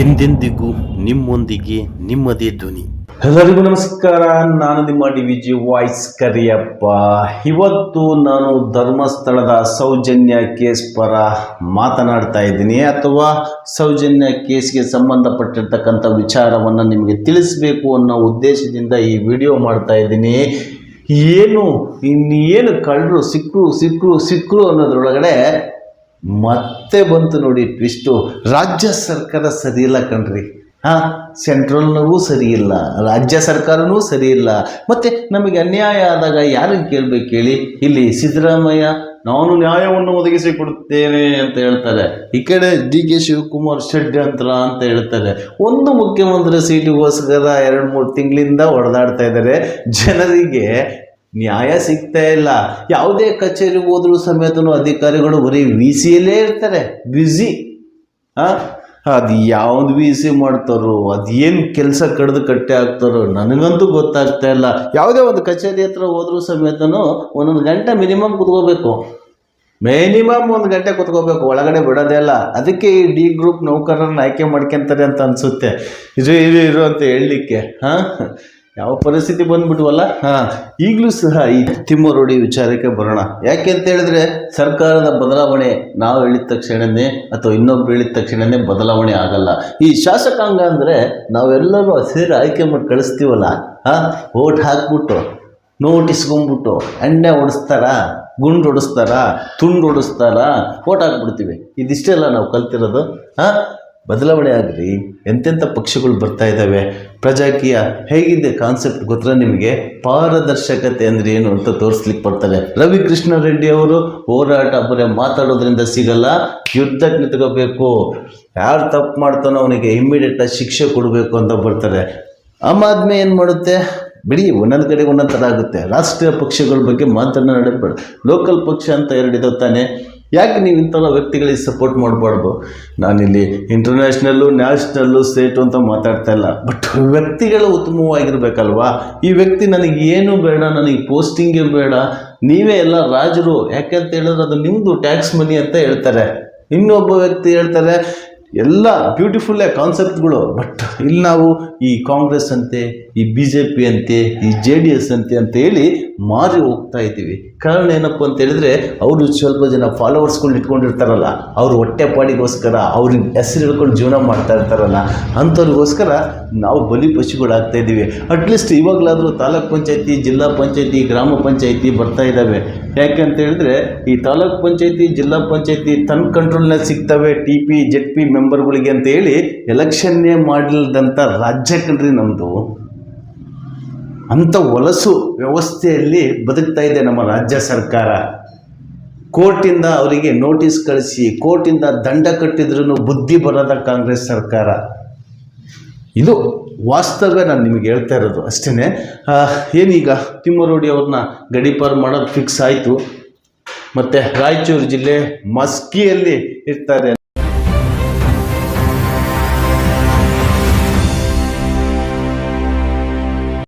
ಎಂದೆಂದಿಗೂ ನಿಮ್ಮೊಂದಿಗೆ ನಿಮ್ಮದೇ ಧ್ವನಿ. ಎಲ್ಲರಿಗೂ ನಮಸ್ಕಾರ. ನಾನು ನಿಮ್ಮ D V G voice Kariyappa. ಇವತ್ತು ನಾನು ಧರ್ಮಸ್ಥಳದ ಸೌಜನ್ಯ ಕೇಸ್ ಪರ ಮಾತನಾಡ್ತಾ ಇದ್ದೀನಿ. ಅಥವಾ ಸೌಜನ್ಯ ಕೇಸ್ಗೆ ಸಂಬಂಧಪಟ್ಟಿರ್ತಕ್ಕಂಥ ವಿಚಾರವನ್ನು ನಿಮಗೆ ತಿಳಿಸಬೇಕು ಅನ್ನೋ ಉದ್ದೇಶದಿಂದ ಈ ವಿಡಿಯೋ ಮಾಡ್ತಾ ಇದ್ದೀನಿ. ಏನು ಇನ್ನೇನು ಕಳ್ಳರು ಸಿಕ್ಕರು ಸಿಕ್ಕರು ಸಿಕ್ಕರು ಅನ್ನೋದ್ರೊಳಗಡೆ ಮತ್ತೆ ಬಂತು ನೋಡಿ ಟ್ವಿಸ್ಟು ರಾಜ್ಯ ಸರ್ಕಾರ ಸರಿ ಕಣ್ರಿ. ಹಾಂ ಸೆಂಟ್ರಲ್ನವೂ ಸರಿ ಇಲ್ಲ, ರಾಜ್ಯ ಸರ್ಕಾರನೂ ಸರಿ ಇಲ್ಲ. ಮತ್ತು ನಮಗೆ ಅನ್ಯಾಯ ಆದಾಗ ಯಾರಿಗೆ ಕೇಳಬೇಕು ಹೇಳಿ? ಇಲ್ಲಿ ಸಿದ್ದರಾಮಯ್ಯ, ನಾನು ನ್ಯಾಯವನ್ನು ಒದಗಿಸಿ ಕೊಡುತ್ತೇನೆ ಅಂತ ಹೇಳ್ತಾರೆ. ಈ ಕಡೆ ಡಿ ಕೆ ಶಿವಕುಮಾರ್ ಷಡ್ಯಂತ್ರ ಅಂತ ಹೇಳ್ತಾರೆ. ಒಂದು ಮುಖ್ಯಮಂತ್ರಿ ಸೀಟಿಗೋಸ್ಕರ ಎರಡು ಮೂರು ತಿಂಗಳಿಂದ ಹೊಡೆದಾಡ್ತಾ ಇದ್ದಾರೆ. ಜನರಿಗೆ ನ್ಯಾಯ ಸಿಗ್ತಾ ಇಲ್ಲ. ಯಾವುದೇ ಕಚೇರಿಗೆ ಹೋದರೂ ಸಮೇತನೂ ಅಧಿಕಾರಿಗಳು ಬರೀ ವಿ ಸಿಯಲ್ಲೇ ಇರ್ತಾರೆ. ಬ್ಯುಸಿ. ಅದು ಯಾವ್ದು ವಿ ಸಿ ಮಾಡ್ತಾರೋ ಅದೇನು ಕೆಲಸ ಕಡ್ದು ಕಟ್ಟೆ ಆಗ್ತಾರೋ ನನಗಂತೂ ಗೊತ್ತಾಗ್ತಾ ಇಲ್ಲ. ಯಾವುದೇ ಒಂದು ಕಚೇರಿ ಹತ್ರ ಹೋದರೂ ಸಮೇತನೂ ಒಂದೊಂದು ಗಂಟೆ ಮಿನಿಮಮ್ ಕುತ್ಕೋಬೇಕು. ಮಿನಿಮಮ್ ಒಂದು ಗಂಟೆ ಕುತ್ಕೋಬೇಕು. ಒಳಗಡೆ ಬಿಡೋದೇ ಇಲ್ಲ. ಅದಕ್ಕೆ ಈ ಡಿ ಗ್ರೂಪ್ ನೌಕರರನ್ನ ಆಯ್ಕೆ ಮಾಡ್ಕೊಂತಾರೆ ಅಂತ ಅನಿಸುತ್ತೆ. ಇದು ಇದು ಇರು ಅಂತ ಹೇಳಲಿಕ್ಕೆ. ಹಾಂ ಯಾವ ಪರಿಸ್ಥಿತಿ ಬಂದ್ಬಿಟ್ವಲ್ಲ? ಹಾಂ. ಈಗಲೂ ಸಹ ಈ ತಿಮ್ಮರೋಡಿ ವಿಚಾರಕ್ಕೆ ಬರೋಣ. ಯಾಕೆ ಅಂತ ಹೇಳಿದ್ರೆ ಸರ್ಕಾರದ ಬದಲಾವಣೆ ನಾವು ಹೇಳಿದ ತಕ್ಷಣನೇ ಅಥವಾ ಇನ್ನೊಬ್ರು ಹೇಳಿದ ತಕ್ಷಣನೇ ಬದಲಾವಣೆ ಆಗಲ್ಲ. ಈ ಶಾಸಕಾಂಗ ಅಂದರೆ ನಾವೆಲ್ಲರೂ ಸೇರಿ ಆಯ್ಕೆ ಮಾಡಿ ಕಳಿಸ್ತೀವಲ್ಲ? ಹಾಂ? ಓಟ್ ಹಾಕ್ಬಿಟ್ಟು ನೋಟ್ ಇಸ್ಕೊಂಡ್ಬಿಟ್ಟು ಎಣ್ಣೆ ಹೊಡಿಸ್ತಾರಾ ಗುಂಡು ಹೊಡಿಸ್ತಾರಾ ತುಂಡು ಹೊಡಿಸ್ತಾರಾ ಓಟ್ ಹಾಕ್ಬಿಡ್ತೀವಿ. ಇದಿಷ್ಟೆಲ್ಲ ನಾವು ಕಲ್ತಿರೋದು. ಹಾಂ? ಬದಲಾವಣೆ ಆಗಲಿ, ಎಂತೆಂಥ ಪಕ್ಷಗಳು ಬರ್ತಾ ಇದ್ದಾವೆ, ಪ್ರಜಾಕೀಯ ಹೇಗಿದೆ ಕಾನ್ಸೆಪ್ಟ್ ಗೊತ್ತಾ ನಿಮಗೆ? ಪಾರದರ್ಶಕತೆ ಅಂದರೆ ಏನು ಅಂತ ತೋರಿಸ್ಲಿಕ್ಕೆ ಬರ್ತಾರೆ. ರವಿ ಕೃಷ್ಣ ರೆಡ್ಡಿ ಅವರು ಹೋರಾಟ ಬರೀ ಮಾತಾಡೋದ್ರಿಂದ ಸಿಗಲ್ಲ, ಯುದ್ಧಕ್ಕೆ ನಿಂತ್ಕೋಬೇಕು. ಯಾರು ತಪ್ಪು ಮಾಡ್ತಾನೋ ಅವನಿಗೆ ಇಮ್ಮಿಡಿಯೇಟಾಗಿ ಶಿಕ್ಷೆ ಕೊಡಬೇಕು ಅಂತ ಬರ್ತಾರೆ. ಆಮ್ ಆದ್ಮಿ ಏನು ಮಾಡುತ್ತೆ? ಬಿಡಿ, ಒಂದೊಂದು ಕಡೆ ಒಂದೊಂದು ಥರ ಆಗುತ್ತೆ. ರಾಷ್ಟ್ರೀಯ ಪಕ್ಷಗಳ ಬಗ್ಗೆ ಮಾತನಾಡಬೇಡ ಲೋಕಲ್ ಪಕ್ಷ ಅಂತ ಎರಡಿದೆ ತಾನೆ. ಯಾಕೆ ನೀವು ಇಂಥಲ್ಲ ವ್ಯಕ್ತಿಗಳಿಗೆ ಸಪೋರ್ಟ್ ಮಾಡಬಾರ್ದು? ನಾನಿಲ್ಲಿ ಇಂಟರ್ನ್ಯಾಷನಲ್ಲು ನ್ಯಾಷನಲ್ಲು ಸ್ಟೇಟು ಅಂತ ಮಾತಾಡ್ತಾ ಇಲ್ಲ. ಬಟ್ ವ್ಯಕ್ತಿಗಳು ಉತ್ತಮವಾಗಿರ್ಬೇಕಲ್ವಾ? ಈ ವ್ಯಕ್ತಿ ನನಗೆ ಏನು ಬೇಡ, ನನಗೆ ಪೋಸ್ಟಿಂಗೇ ಬೇಡ. ನೀವೇ ಎಲ್ಲ ರಾಜರು. ಯಾಕೆ ಅಂತ ಹೇಳಿದ್ರೆ ಅದು ನಿಮ್ಮದು ಟ್ಯಾಕ್ಸ್ ಮನಿ ಅಂತ ಹೇಳ್ತಾರೆ. ಇನ್ನೊಬ್ಬ ವ್ಯಕ್ತಿ ಹೇಳ್ತಾರೆ, ಎಲ್ಲ ಬ್ಯೂಟಿಫುಲ್ಲೇ ಕಾನ್ಸೆಪ್ಟ್ಗಳು ಬಟ್ ಇಲ್ಲಿ ನಾವು ಈ ಕಾಂಗ್ರೆಸ್ ಅಂತೆ, ಈ ಬಿ ಜೆ ಪಿ ಅಂತೆ, ಈ ಜೆ ಡಿ ಎಸ್ ಅಂತೆ ಅಂತ ಹೇಳಿ ಮಾರಿ ಹೋಗ್ತಾ ಇದ್ದೀವಿ. ಕಾರಣ ಏನಪ್ಪ ಅಂತ ಹೇಳಿದ್ರೆ, ಅವರು ಸ್ವಲ್ಪ ಜನ ಫಾಲೋವರ್ಸ್ಗಳು ಇಟ್ಕೊಂಡಿರ್ತಾರಲ್ಲ, ಅವ್ರ ಹೊಟ್ಟೆ ಪಾಡಿಗೋಸ್ಕರ ಅವ್ರಿಗೆ ಹೆಸರು ಹಿಡ್ಕೊಂಡು ಜೀವನ ಮಾಡ್ತಾ ಇರ್ತಾರಲ್ಲ, ಅಂಥವ್ರಿಗೋಸ್ಕರ ನಾವು ಬಲಿ ಪಶುಗಳಾಗ್ತಾ ಇದ್ದೀವಿ. ಅಟ್ಲೀಸ್ಟ್ ಇವಾಗಲಾದರೂ ತಾಲೂಕ್ ಪಂಚಾಯತಿ, ಜಿಲ್ಲಾ ಪಂಚಾಯತಿ, ಗ್ರಾಮ ಪಂಚಾಯತಿ ಬರ್ತಾ ಇದ್ದಾವೆ. ಯಾಕೆ ಅಂತ ಹೇಳಿದ್ರೆ, ಈ ತಾಲೂಕ್ ಪಂಚಾಯತಿ, ಜಿಲ್ಲಾ ಪಂಚಾಯತಿ ತನ್ನ ಕಂಟ್ರೋಲ್ನಲ್ಲಿ ಸಿಗ್ತವೆ ಟಿ ಪಿ ಜೆಡ್ ಪಿ ಮೆಂಬರ್ಗಳಿಗೆ ಅಂತ ಹೇಳಿ ಎಲೆಕ್ಷನ್ನೇ ಮಾಡಿಲ್ದಂಥ ರಾಜ್ಯ ಕಣ್ರಿ ನಮ್ಮದು ಅಂಥ ಹೊಲಸು ವ್ಯವಸ್ಥೆಯಲ್ಲಿ ಬದುಕ್ತಾ ಇದೆ ನಮ್ಮ ರಾಜ್ಯ ಸರ್ಕಾರ. ಕೋರ್ಟಿಂದ ಅವರಿಗೆ ನೋಟಿಸ್ ಕಳಿಸಿ, ಕೋರ್ಟಿಂದ ದಂಡ ಕಟ್ಟಿದ್ರೂ ಬುದ್ಧಿ ಬರದ ಕಾಂಗ್ರೆಸ್ ಸರ್ಕಾರ. ಇದು ವಾಸ್ತವ್ಯ ನಾನು ನಿಮಗೆ ಹೇಳ್ತಾ ಇರೋದು ಅಷ್ಟೇ ಏನೀಗ ತಿಮ್ಮರೋಡಿ ಅವ್ರನ್ನ ಗಡೀಪಾರು ಮಾಡೋದು ಫಿಕ್ಸ್ ಆಯಿತು. ಮತ್ತು ರಾಯಚೂರು ಜಿಲ್ಲೆ ಮಸ್ಕಿಯಲ್ಲಿ ಇರ್ತಾರೆ